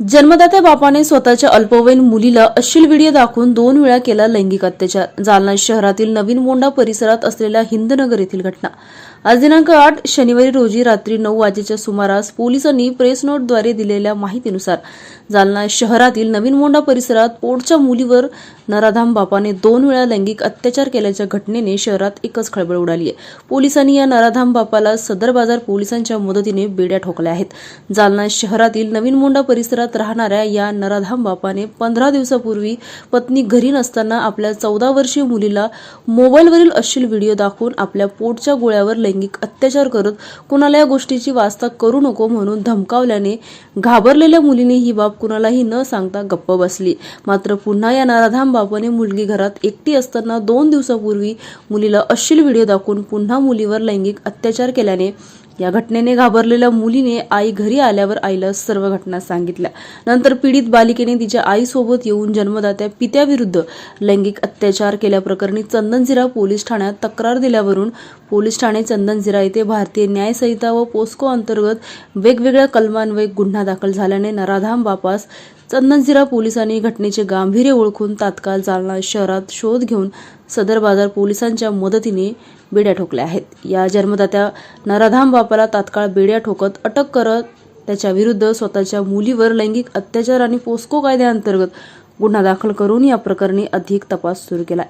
जन्मदात्या बापाने स्वतःच्या अल्पवयीन मुलीला अश्लील व्हिडिओ दाखवून दोन वेळा केला लैंगिक अत्याचार. जालना शहरातील नवीन मोंडा परिसरात असलेल्या हिंदनगर येथील घटना. आज दिनांक आठ शनिवारी रोजी रात्री नऊ वाजेच्या सुमारास पोलिसांनी प्रेस नोटद्वारे दिलेल्या माहितीनुसार जालना शहरातील नवीन मोंडा परिसरात पोटच्या मुलीवर नराधाम बापाने दोन वेळा लैंगिक अत्याचार केल्याच्या घटनेने शहरात एकच खळबळ उडाली आहे. पोलिसांनी या नराधाम बापाला सदर बाजार पोलिसांच्या मदतीने बेड्या ठोकल्या आहेत. जालना शहरातील नवीन मोंडा परिसरात राहणाऱ्या या नराधाम बापाने पंधरा दिवसापूर्वी पत्नी घरी नसताना आपल्या चौदा वर्षीय मुलीला मोबाईलवरील अश्लील व्हिडिओ दाखवून आपल्या पोटच्या गोळ्यावर लैंगिक अत्याचार करत कुणाला या गोष्टीची वास्ता करू नको म्हणून धमकावल्याने घाबरलेल्या मुलीने ही बाब कुणालाही न सांगता गप्प बसली. मात्र पुन्हा या नराधाम बाबाने मुलगी घरात एकटी असताना दोन दिवसापूर्वी मुलीला अश्लील व्हिडिओ दाखवून पुन्हा मुलीवर लैंगिक अत्याचार केल्याने या घटनेने घाबरलेल्या मुलीने आई घरी आल्यावर आईला सर्व घटना सांगितल्या. नंतर पीडित बालिकेने तिच्या आईसोबत येऊन जन्मदात्या पित्याविरुद्ध लैंगिक अत्याचार केल्याप्रकरणी चंदनझिरा पोलीस ठाण्यात तक्रार दिल्यावरून पोलीस ठाणे चंदनझिरा येथे भारतीय न्याय संहिता व पोस्को अंतर्गत वेगवेगळ्या कलमान्वये गुन्हा दाखल झाल्याने नराधाम बापास चंदनझिरा पोलिसांनी घटनेचे गांभीर्य ओळखून तात्काळ जालना शहरात शोध घेऊन सदर बाजार पोलिसांच्या मदतीने बेड्या ठोकल्या आहेत. या जन्मदात्या नराधाम बापाला तात्काळ बेड्या ठोकत अटक करत त्याच्या विरुद्ध स्वतःच्या मुलीवर लैंगिक अत्याचार आणि पोस्को कायद्याअंतर्गत गुन्हा दाखल करून या प्रकरणी अधिक तपास सुरू केला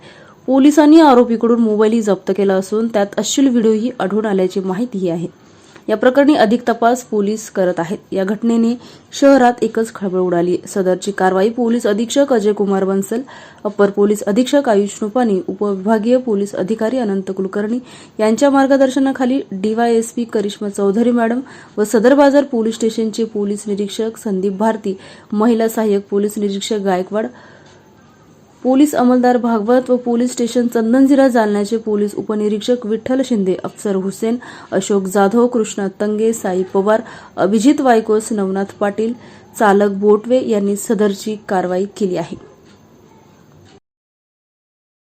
पोलिसांनी आरोपीकडून मोबाईलही जप्त केला असून त्यात अश्लील व्हिडिओही आढळून आल्याची माहितीही आहे. या प्रकरणी अधिक तपास पोलीस करत आहेत. या घटनेने शहरात एकच खळबळ उडाली. सदरची कारवाई पोलीस अधीक्षक अजय कुमार बन्सल अप्पर पोलीस अधीक्षक आयुष नुपानी उपविभागीय पोलीस अधिकारी अनंत कुलकर्णी यांच्या मार्गदर्शनाखाली डीवायएसपी करिश्मा चौधरी मॅडम व सदर बाजार पोलीस स्टेशनचे पोलीस निरीक्षक संदीप भारती महिला सहाय्यक पोलीस निरीक्षक गायकवाड पोलीस अंमलदार भागवत व पोलीस स्टेशन चंदनझिरा जालन्याचे पोलीस उपनिरीक्षक विठ्ठल शिंदे अफसर हुसेन अशोक जाधव कृष्णा तंगे साई पवार अभिजित वायकोस नवनाथ पाटील चालक बोटवे यांनी सदरची कारवाई केली आहे.